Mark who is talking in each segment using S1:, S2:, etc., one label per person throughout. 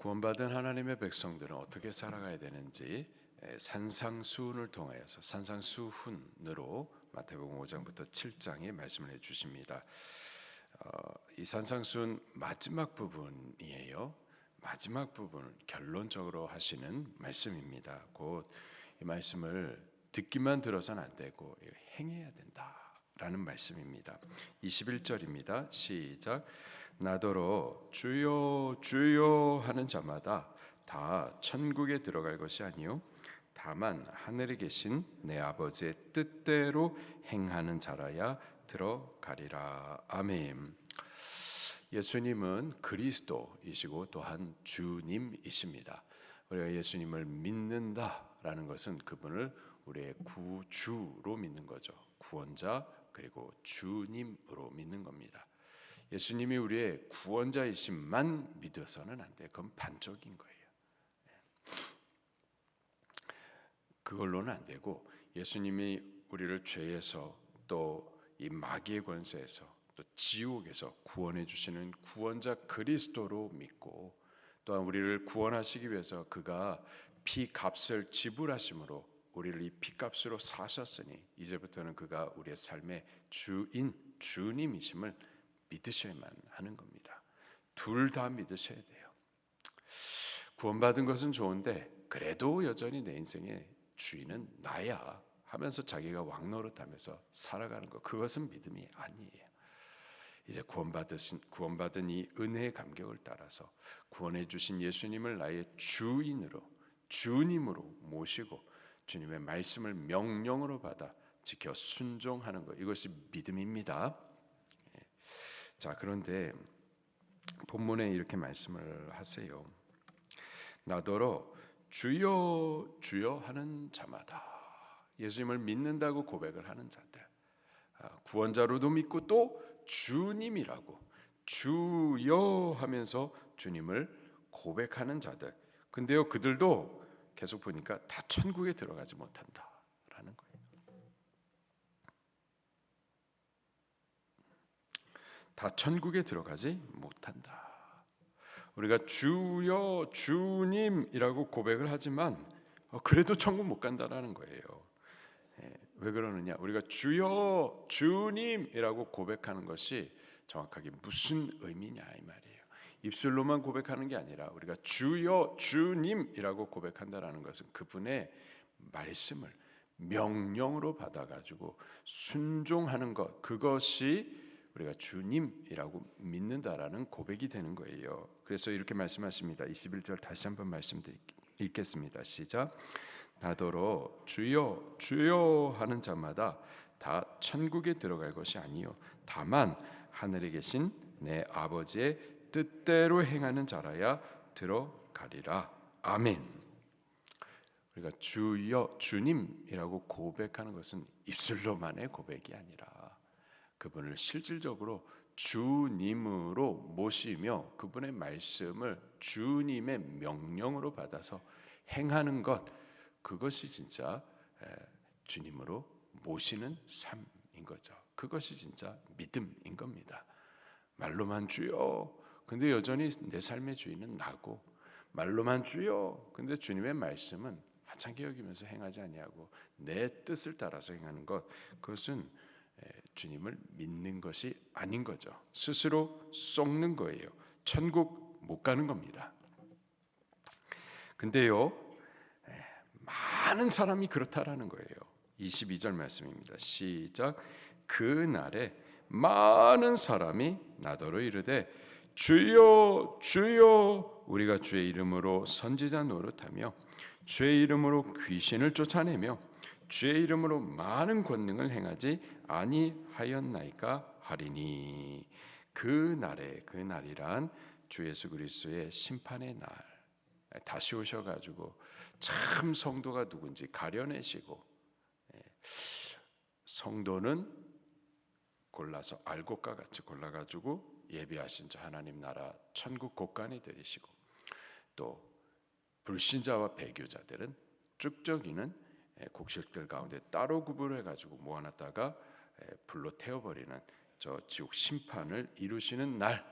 S1: 구원받은 하나님의 백성들은 어떻게 살아가야 되는지 에, 산상수훈을 통하여서 산상수훈으로 마태복음 5장부터 7장에 말씀을 해주십니다. 어, 이 산상수훈 마지막 부분이에요. 마지막 부분 결론적으로 하시는 말씀입니다. 곧 이 말씀을 듣기만 들어서는 안 되고 행해야 된다 라는 말씀입니다. 21절입니다. 시작. 나더러 주여 주여 하는 자마다 다 천국에 들어갈 것이 아니요 다만 하늘에 계신 내 아버지의 뜻대로 행하는 자라야 들어가리라. 아멘. 예수님은 그리스도이시고 또한 주님이십니다. 우리가 예수님을 믿는다라는 것은 그분을 우리의 구주로 믿는 거죠. 구원자 그리고 주님으로 믿는 겁니다. 예수님이 우리의 구원자이심만 믿어서는 안 돼. 그건 반쪽인 거예요. 그걸로는 안 되고 예수님이 우리를 죄에서 또 이 마귀의 권세에서 또 지옥에서 구원해 주시는 구원자 그리스도로 믿고 또한 우리를 구원하시기 위해서 그가 피 값을 지불하심으로 우리를 이 피값으로 사셨으니 이제부터는 그가 우리의 삶의 주인 주님이심을 믿으셔야만 하는 겁니다. 둘 다 믿으셔야 돼요. 구원받은 것은 좋은데 그래도 여전히 내 인생의 주인은 나야 하면서 자기가 왕노릇하면서 살아가는 것 그것은 믿음이 아니에요. 이제 구원받으신 구원받은 이 은혜의 감격을 따라서 구원해 주신 예수님을 나의 주인으로 주님으로 모시고 주님의 말씀을 명령으로 받아 지켜 순종하는 것 이것이 믿음입니다. 예. 자 그런데 본문에 이렇게 말씀을 하세요. 나더러 주여 주여 하는 자마다 예수님을 믿는다고 고백을 하는 자들 아, 구원자로도 믿고 또 주님이라고 주여 하면서 주님을 고백하는 자들 근데요 그들도 계속 보니까 다 천국에 들어가지 못한다라는 거예요. 다 천국에 들어가지 못한다. 우리가 주여 주님이라고 고백을 하지만 어, 그래도 천국 못 간다라는 거예요. 예, 왜 그러느냐? 우리가 주여 주님이라고 고백하는 것이 정확하게 무슨 의미냐 이 말이에요. 입술로만 고백하는 게 아니라 우리가 주여 주님이라고 고백한다라는 것은 그분의 말씀을 명령으로 받아가지고 순종하는 것 그것이 우리가 주님이라고 믿는다라는 고백이 되는 거예요. 그래서 이렇게 말씀하십니다. 21절 다시 한번 말씀 읽겠습니다. 시작. 나더러 주여 주여 하는 자마다 다 천국에 들어갈 것이 아니요 다만 하늘에 계신 내 아버지의 뜻대로 행하는 자라야 들어가리라. 아멘. 우리가 주여 주님이라고 고백하는 것은 입술로만의 고백이 아니라 그분을 실질적으로 주님으로 모시며 그분의 말씀을 주님의 명령으로 받아서 행하는 것 그것이 진짜 주님으로 모시는 삶인 거죠. 그것이 진짜 믿음인 겁니다. 말로만 주여. 근데 여전히 내 삶의 주인은 나고 말로만 주여. 근데 주님의 말씀은 하찮게 여기면서 행하지 아니하고 내 뜻을 따라서 행하는 것 그것은 주님을 믿는 것이 아닌 거죠. 스스로 속는 거예요. 천국 못 가는 겁니다. 근데요, 많은 사람이 그렇다라는 거예요. 22절 말씀입니다. 시작. 그 날에 많은 사람이 나더러 이르되 주여 주여 우리가 주의 이름으로 선지자 노릇하며 주의 이름으로 귀신을 쫓아내며 주의 이름으로 많은 권능을 행하지 아니하였나이까 하리니. 그 날에 그 날이란 주 예수 그리스도의 심판의 날. 다시 오셔 가지고 참 성도가 누군지 가려내시고 예, 성도는 골라서 알곡과 같이 골라 가지고 예비하신 저 하나님 나라 천국 곳간에 들이시고 또 불신자와 배교자들은 쭉저기는 곡식들 가운데 따로 구분해 가지고 모아놨다가 불로 태워버리는 저 지옥 심판을 이루시는 날,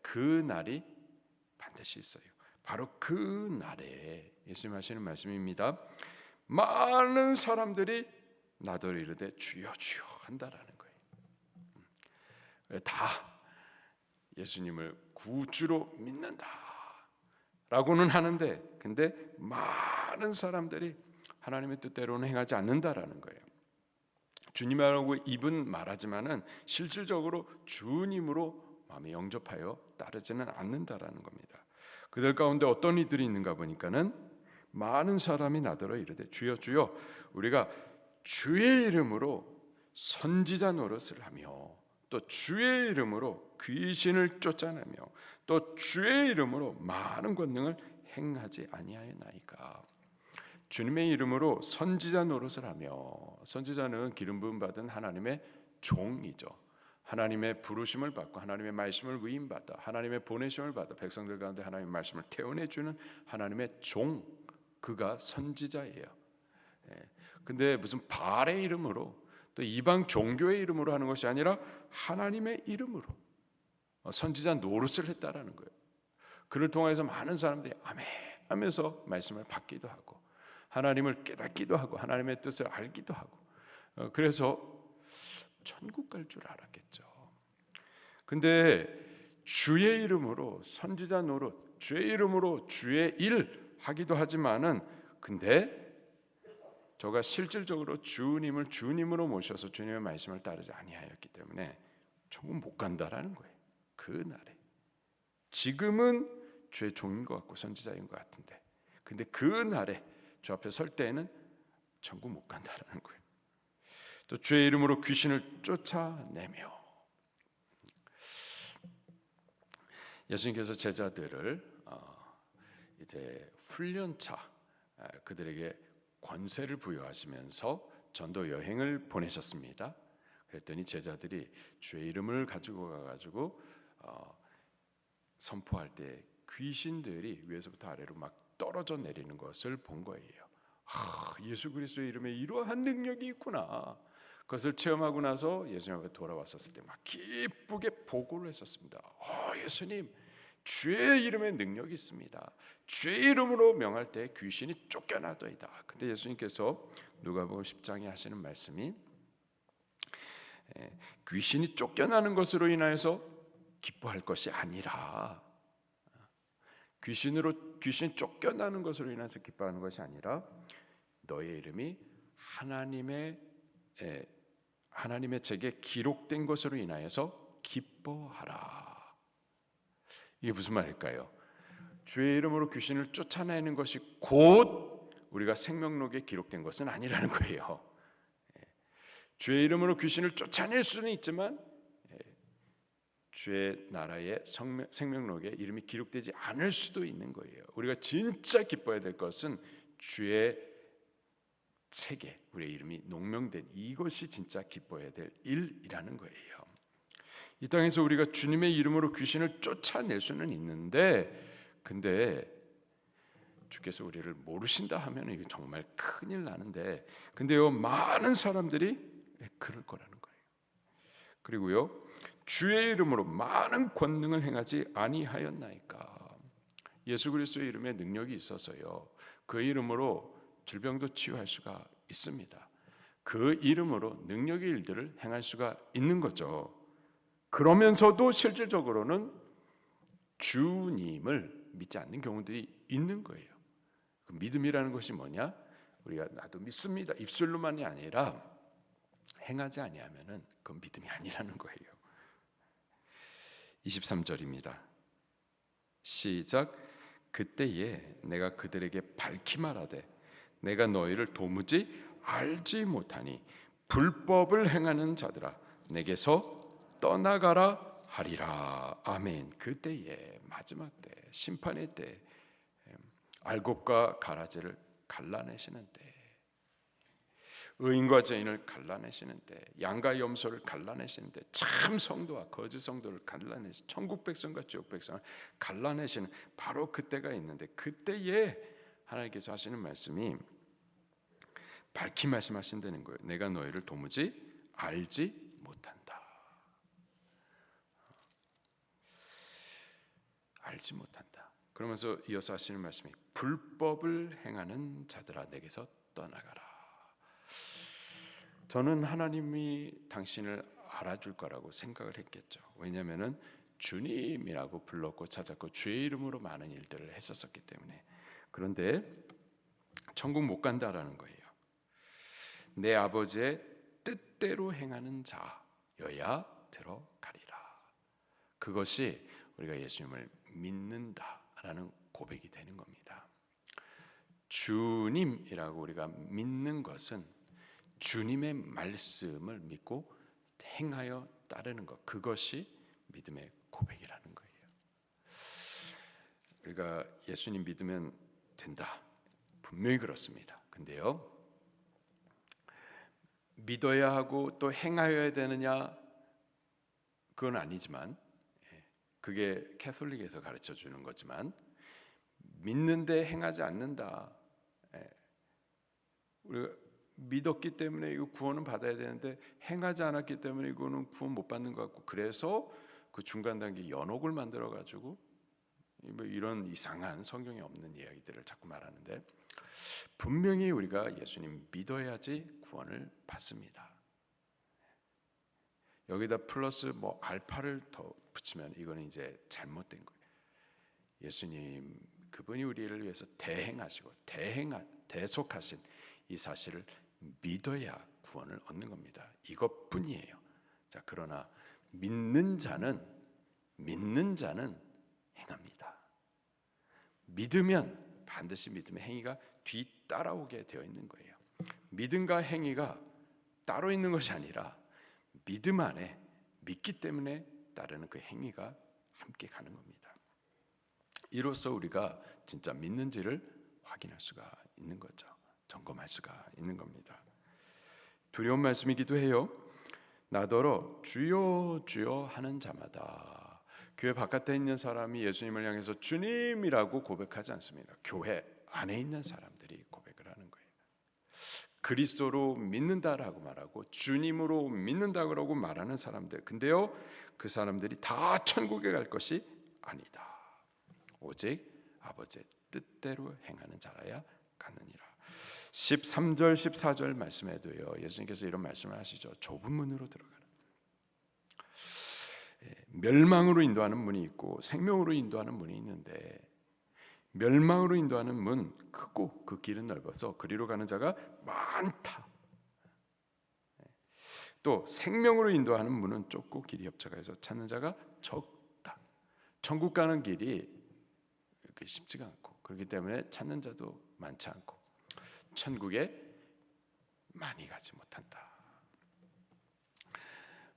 S1: 그 날이 반드시 있어요. 바로 그 날에 예수님 하시는 말씀입니다. 많은 사람들이 나더러 이르되 주여 주여 한다라는 거예요. 음. 다 예수님을 구주로 믿는다 라고는 하는데 근데 많은 사람들이 하나님의 뜻대로는 행하지 않는다라는 거예요. 주님이라고 입은 말하지만은 실질적으로 주님으로 마음에 영접하여 따르지는 않는다라는 겁니다. 그들 가운데 어떤 이들이 있는가 보니까는 많은 사람이 나더러 이르되 주여 주여 우리가 주의 이름으로 선지자 노릇을 하며 또 주의 이름으로 귀신을 쫓아내며 또 주의 이름으로 많은 권능을 행하지 아니하였나이까 주님의 이름으로 선지자 노릇을 하며 선지자는 기름 부음 받은 하나님의 종이죠. 하나님의 부르심을 받고 하나님의 말씀을 위임 받아 하나님의 보내심을 받아 백성들 가운데 하나님의 말씀을 태워내 주는 하나님의 종 그가 선지자예요. 예. 근데 무슨 발의 이름으로 또 이방 종교의 이름으로 하는 것이 아니라 하나님의 이름으로 어, 선지자 노릇을 했다라는 거예요. 그를 통해서 많은 사람들이 아멘 하면서 말씀을 받기도 하고 하나님을 깨닫기도 하고 하나님의 뜻을 알기도 하고 어, 그래서 천국 갈 줄 알았겠죠. 근데 주의 이름으로 선지자 노릇, 주의 이름으로 주의 일 하기도 하지만은 근데 저가 실질적으로 주님을 주님으로 모셔서 주님의 말씀을 따르지 아니하였기 때문에 천국 못 간다라는 거예요. 그 날에 지금은 주의 종인 것 같고 선지자인 것 같은데 근데 그 날에 주 앞에 설 때에는 천국 못 간다라는 거예요. 또 주의 이름으로 귀신을 쫓아내며 예수님께서 제자들을 어, 이제 훈련차 아, 그들에게 권세를 부여하시면서 전도 여행을 보내셨습니다. 그랬더니 제자들이 주의 이름을 가지고 가가지고 어, 선포할 때 귀신들이 위에서부터 아래로 막 떨어져 내리는 것을 본 거예요. 아, 예수 그리스도의 이름에 이러한 능력이 있구나. 그것을 체험하고 나서 예수님 앞에 돌아왔었을 때 막 기쁘게 보고를 했었습니다. 어, 예수님, 주의 이름에 능력이 있습니다. 주의 이름으로 명할 때 귀신이 쫓겨나더이다. 근데 예수님께서 누가복음 10장에 하시는 말씀이 귀신이 쫓겨나는 것으로 인하여서 기뻐할 것이 아니라 귀신으로 귀신 쫓겨나는 것으로 인해서 기뻐하는 것이 아니라 너의 이름이 하나님의 에, 하나님의 책에 기록된 것으로 인하여서 기뻐하라. 이게 무슨 말일까요? 주의 이름으로 귀신을 쫓아내는 것이 곧 우리가 생명록에 기록된 것은 아니라는 거예요. 예. 주의 이름으로 귀신을 쫓아낼 수는 있지만 예. 주의 나라의 생명록에 이름이 기록되지 않을 수도 있는 거예요. 우리가 진짜 기뻐해야 될 것은 주의 책에 우리의 이름이 농명된 이것이 진짜 기뻐해야 될 일이라는 거예요. 이 땅에서 우리가 주님의 이름으로 귀신을 쫓아낼 수는 있는데 근데 주께서 우리를 모르신다 하면 이게 정말 큰일 나는데 근데요 많은 사람들이 그럴 거라는 거예요. 그리고요 주의 이름으로 많은 권능을 행하지 아니하였나이까. 예수 그리스도의 이름에 능력이 있어서요. 그 이름으로 질병도 치유할 수가 있습니다. 그 이름으로 능력의 일들을 행할 수가 있는 거죠. 그러면서도 실질적으로는 주님을 믿지 않는 경우들이 있는 거예요. 그 믿음이라는 것이 뭐냐? 우리가 나도 믿습니다. 입술로만이 아니라 행하지 아니하면은 그 믿음이 아니라는 거예요. 23절입니다. 시작 그때에 내가 그들에게 밝히 말하되 내가 너희를 도무지 알지 못하니 불법을 행하는 자들아 내게서 떠나가라 하리라. 아멘. 그때에 마지막 때 심판의 때 알곡과 가라지를 갈라내시는 때 의인과 죄인을 갈라내시는 때 양과 염소를 갈라내시는 때참 성도와 거짓 성도를 갈라내시 천국 백성과 지옥 백성을 갈라내시는 바로 그때가 있는데 그때에 하나님께서 하시는 말씀이 밝히 말씀하신다는 거예요. 내가 너희를 도무지 알지 못한다. 알지 못한다. 그러면서 이어서 하시는 말씀이 불법을 행하는 자들아 내게서 떠나가라. 저는 하나님이 당신을 알아줄 거라고 생각을 했겠죠. 왜냐하면은 주님이라고 불렀고 찾았고 주의 이름으로 많은 일들을 했었었기 때문에 그런데 천국 못 간다라는 거예요. 내 아버지의 뜻대로 행하는 자여야 들어가리라. 그것이 우리가 예수님을 믿는다라는 고백이 되는 겁니다. 주님이라고 우리가 믿는 것은 주님의 말씀을 믿고 행하여 따르는 것 그것이 믿음의 고백이라는 거예요. 우리가 예수님 믿으면 된다. 분명히 그렇습니다. 근데요. 믿어야 하고 또 행하여야 되느냐 그건 아니지만 예, 그게 캐톨릭에서 가르쳐 주는 거지만 믿는데 행하지 않는다. 예, 우리가 믿었기 때문에 이거 구원은 받아야 되는데 행하지 않았기 때문에 이거는 구원 못 받는 것 같고 그래서 그 중간 단계 연옥을 만들어 가지고 뭐 이런 이상한 성경에 없는 이야기들을 자꾸 말하는데 분명히 우리가 예수님 믿어야지 구원을 받습니다. 여기다 플러스 뭐 알파를 더 붙이면 이거는 이제 잘못된 거예요. 예수님 그분이 우리를 위해서 대행하시고 대행 대속하신 이 사실을 믿어야 구원을 얻는 겁니다. 이것뿐이에요. 자, 그러나 믿는 자는 믿는 자는 행합니다. 믿으면 반드시 믿음의 행위가 뒤 따라오게 되어 있는 거예요. 믿음과 행위가 따로 있는 것이 아니라 믿음 안에 믿기 때문에 따르는 그 행위가 함께 가는 겁니다. 이로써 우리가 진짜 믿는지를 확인할 수가 있는 거죠. 점검할 수가 있는 겁니다. 두려운 말씀이기도 해요. 나더러 주여 주여 하는 자마다 교회 바깥에 있는 사람이 예수님을 향해서 주님이라고 고백하지 않습니다. 교회 안에 있는 사람들이 고백을 하는 거예요. 그리스도로 믿는다라고 말하고 주님으로 믿는다 그러고 말하는 사람들. 근데요. 그 사람들이 다 천국에 갈 것이 아니다. 오직 아버지의 뜻대로 행하는 자라야 가느니라. 13절 14절 말씀에도요. 예수님께서 이런 말씀을 하시죠. 좁은 문으로 들어가라. 예, 멸망으로 인도하는 문이 있고 생명으로 인도하는 문이 있는데 멸망으로 인도하는 문 크고 그 길은 넓어서 그리로 가는 자가 많다. 예, 또 생명으로 인도하는 문은 좁고 길이 협착해서 찾는 자가 적다. 천국 가는 길이 쉽지가 않고 그렇기 때문에 찾는 자도 많지 않고 천국에 많이 가지 못한다.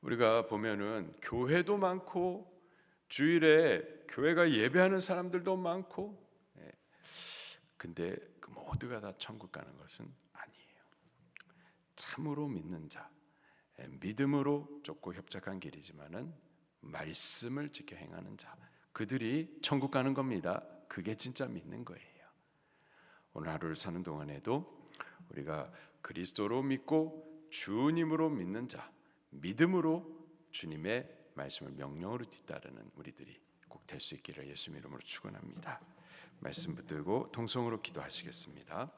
S1: 우리가 보면은 교회도 많고 주일에 교회가 예배하는 사람들도 많고 예. 근데 그 모두가 다 천국 가는 것은 아니에요. 참으로 믿는 자, 예, 믿음으로 좁고 협착한 길이지만은 말씀을 지켜 행하는 자, 그들이 천국 가는 겁니다. 그게 진짜 믿는 거예요. 오늘 하루를 사는 동안에도 우리가 그리스도로 믿고 주님으로 믿는 자, 믿음으로 주님의 말씀을 명령으로 뒤따르는 우리들이 꼭 될 수 있기를 예수 이름으로 축원합니다. 말씀 붙들고 통성으로 기도하시겠습니다.